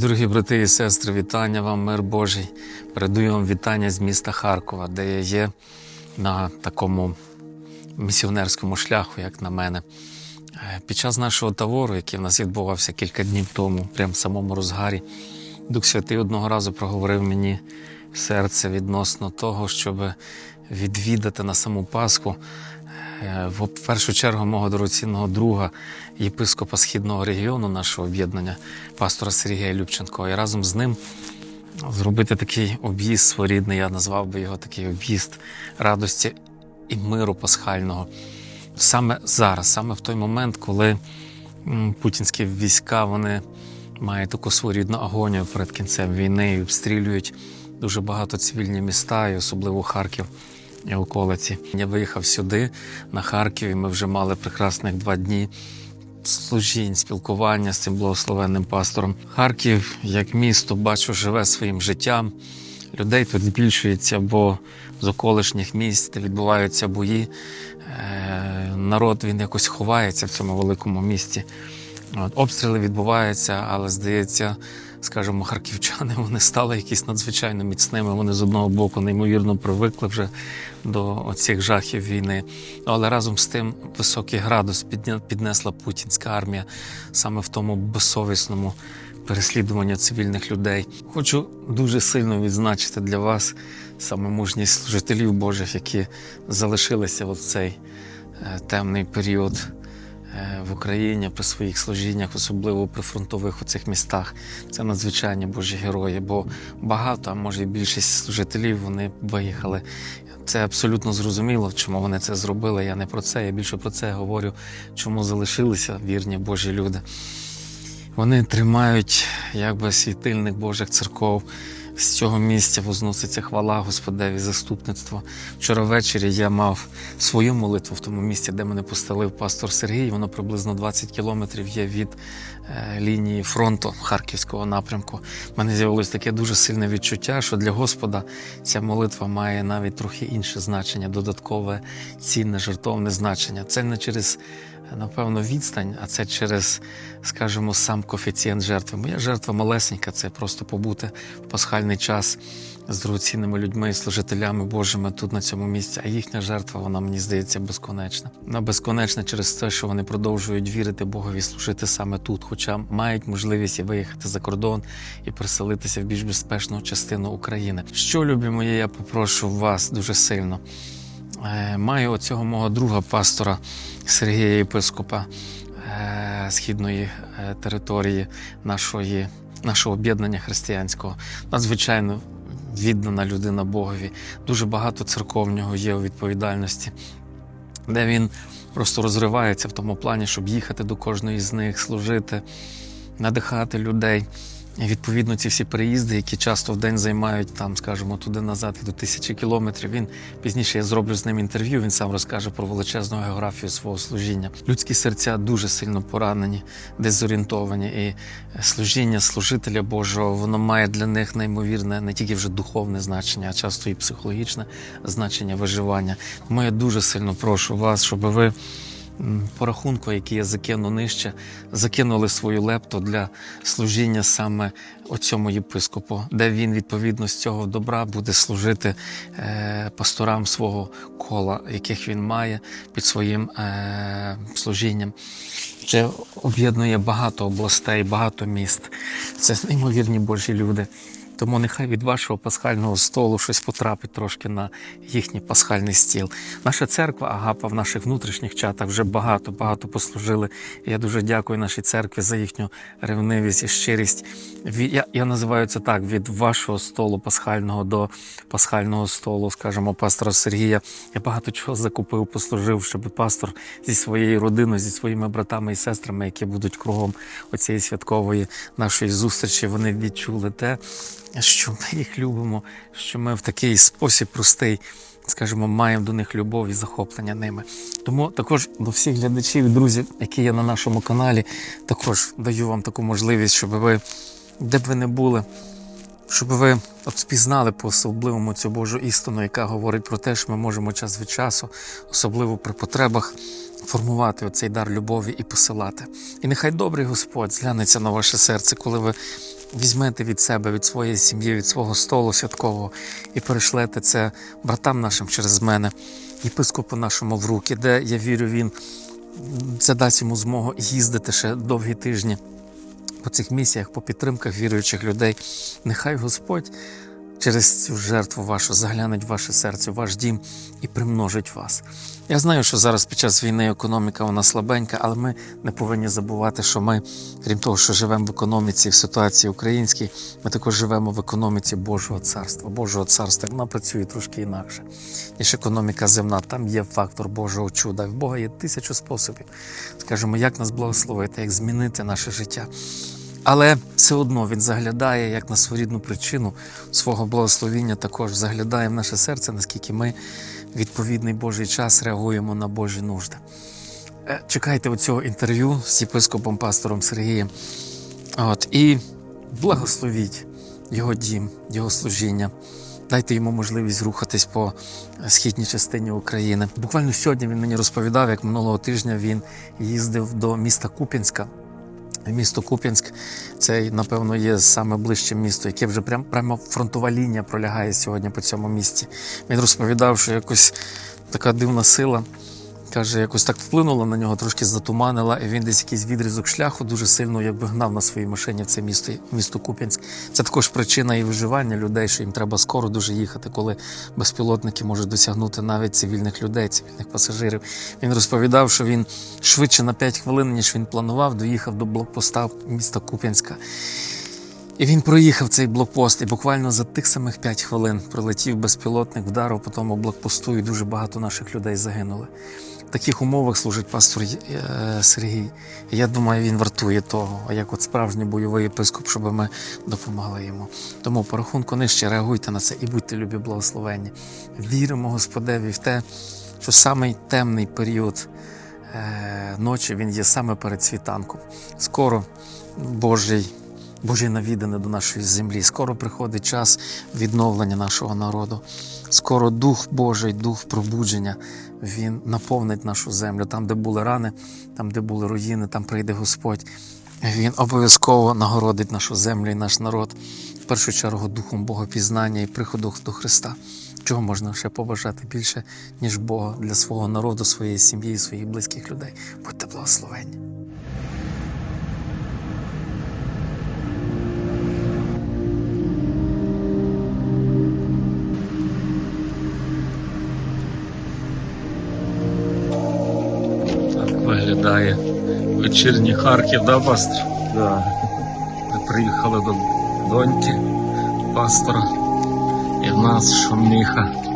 Дорогі брати і сестри, вітання вам, мир Божий. Передаю вам вітання з міста Харкова, де я є на такому місіонерському шляху, як на мене. Е, Під час нашого табору, який в нас відбувався кілька днів тому, прямо в самому розгарі, Дух Святий одного разу проговорив мені серце відносно того, щоб відвідати на саму Пасху в першу чергу мого дорогоцінного друга, єпископа східного регіону нашого об'єднання, пастора Сергія Любченко, і разом з ним зробити такий об'їзд своєрідний, я назвав би його такий об'їзд радості і миру пасхального. Саме зараз, саме в той момент, коли путінські війська вони мають таку своєрідну агонію перед кінцем війни і обстрілюють дуже багато цивільні міста, і особливо Харків околиці. Я виїхав сюди, на Харків, і ми вже мали прекрасних два дні служінь, спілкування з цим благословенним пастором. Харків, як місто, бачу, живе своїм життям. Людей тут збільшується, бо з околишніх де відбуваються бої, е, народ він якось ховається в цьому великому місті. Обстріли відбуваються, але здається, скажімо, харківчани вони стали якісь надзвичайно міцними. Вони з одного боку неймовірно привикли вже до оцих жахів війни. Але разом з тим високий градус піднесла путінська армія саме в тому безсовісному переслідуванні цивільних людей. Хочу дуже сильно відзначити для вас саме мужність служителів Божих, які залишилися в цей е, темний період в Україні при своїх служіннях, особливо при фронтових оцих містах. Це надзвичайні Божі герої, бо багато, а може і більшість служителів вони виїхали. Це абсолютно зрозуміло, чому вони це зробили. Я не про це, я більше про це говорю, чому залишилися вірні Божі люди. Вони тримають якби світильник Божих церков. З цього місця возноситься хвала Господеві, заступництво. Вчора ввечері я мав свою молитву в тому місці, де мене постелив пастор Сергій. Воно приблизно 20 кілометрів є від е, лінії фронту Харківського напрямку. У мене з'явилось таке дуже сильне відчуття, що для Господа ця молитва має навіть трохи інше значення, додаткове цінне, жертовне значення. Це не через напевно, відстань, а це через, скажімо, сам коефіцієнт жертви. Моя жертва малесенька, це просто побути в пасхальний час з дорогоцінними людьми служителями Божими тут на цьому місці. А їхня жертва, вона мені здається безконечна. Вона безконечна через те, що вони продовжують вірити Богові, служити саме тут, хоча мають можливість і виїхати за кордон і переселитися в більш безпечну частину України. Що любі мої, я попрошу вас дуже сильно. Е, Маю оцього мого друга пастора Сергія Єпископа е, східної е, території нашої, нашого об'єднання християнського. Надзвичайно віддана людина Богові. Дуже багато церков в нього є у відповідальності, де він просто розривається в тому плані, щоб їхати до кожної з них, служити, надихати людей. Відповідно ці всі переїзди, які часто в день займають там, скажімо, туди назад і до тисячі кілометрів. Він пізніше я зроблю з ним інтерв'ю. Він сам розкаже про величезну географію свого служіння. Людські серця дуже сильно поранені, дезорієнтовані, і служіння служителя Божого воно має для них неймовірне не тільки вже духовне значення, а часто і психологічне значення виживання. Тому я дуже сильно прошу вас, щоб ви м, по рахунку, який я закину нижче, закинули свою лепту для служіння саме оцьому єпископу, де він відповідно з цього добра буде служити е, пасторам свого кола, яких він має під своїм е, служінням. Це об'єднує багато областей, багато міст. Це неймовірні Божі люди. Тому нехай від вашого пасхального столу щось потрапить трошки на їхній пасхальний стіл. Наша церква Агапа в наших внутрішніх чатах вже багато, багато послужили. Я дуже дякую нашій церкві за їхню ревнивість і щирість. Я, я називаю це так: від вашого столу пасхального до пасхального столу, скажімо, пастора Сергія. Я багато чого закупив, послужив, щоб пастор зі своєю родиною, зі своїми братами і сестрами, які будуть кругом оцієї святкової нашої зустрічі, вони відчули те, що ми їх любимо, що ми в такий спосіб простий, скажімо, маємо до них любов і захоплення ними. Тому також до всіх глядачів і друзів, які є на нашому каналі, також даю вам таку можливість, щоб ви, де б ви не були, щоб ви от спізнали по особливому цю Божу істину, яка говорить про те, що ми можемо час від часу, особливо при потребах, формувати оцей дар любові і посилати. І нехай добрий Господь зглянеться на ваше серце, коли ви візьмете від себе, від своєї сім'ї, від свого столу святкового і перешлете це братам нашим через мене, єпископу нашому в руки, де я вірю, він це дасть йому змогу їздити ще довгі тижні по цих місіях, по підтримках віруючих людей. Нехай Господь через цю жертву вашу заглянуть в ваше серце, в ваш дім і примножить вас. Я знаю, що зараз під час війни економіка вона слабенька, але ми не повинні забувати, що ми, крім того, що живемо в економіці, в ситуації українській, ми також живемо в економіці Божого царства. Божого царства вона працює трошки інакше, ніж економіка земна. Там є фактор Божого чуда. В Бога є тисячу способів. Скажімо, як нас благословити, як змінити наше життя. Але все одно він заглядає як на своєрідну причину свого благословіння, також заглядає в наше серце, наскільки ми відповідний Божий час реагуємо на Божі нужди. Е, Чекайте оцього інтерв'ю з єпископом пастором Сергієм. От, і благословіть його дім, його служіння. Дайте йому можливість рухатись по східній частині України. Буквально сьогодні він мені розповідав, як минулого тижня він їздив до міста Куп'янська. Місто Куп'янськ це, напевно, є саме ближче місто, яке вже прям, прямо фронтова лінія пролягає сьогодні по цьому місті. Він розповідав, що якось така дивна сила. Каже, якось так вплинула на нього, трошки затуманила, і він десь якийсь відрізок шляху дуже сильно якби гнав на своїй машині в це місто, місто Куп'янськ. Це також причина і виживання людей, що їм треба скоро дуже їхати, коли безпілотники можуть досягнути навіть цивільних людей, цивільних пасажирів. Він розповідав, що він швидше на 5 хвилин, ніж він планував, доїхав до блокпоста міста Куп'янська. І він проїхав цей блокпост, і буквально за тих самих 5 хвилин прилетів безпілотник, вдарив по тому блокпосту, і дуже багато наших людей загинули. В таких умовах служить пастор е, Сергій. Я думаю, він вартує того, як от справжній бойовий єпископ, щоб ми допомогли йому. Тому по рахунку нижче реагуйте на це і будьте любі благословенні. Віримо Господеві в те, що самий темний період е, ночі він є саме перед світанком. Скоро Божий. Божі навідане до нашої землі. Скоро приходить час відновлення нашого народу. Скоро Дух Божий, Дух пробудження, Він наповнить нашу землю. Там, де були рани, там, де були руїни, там прийде Господь. Він обов'язково нагородить нашу землю і наш народ, в першу чергу духом Богопізнання і приходу до Христа. Чого можна ще побажати більше, ніж Бога для свого народу, своєї сім'ї, своїх близьких людей. Будьте благословенні. Виглядає вечірній Харків, да, пастор? Да. Ми приїхали до доньки пастора, і в нас шуміха.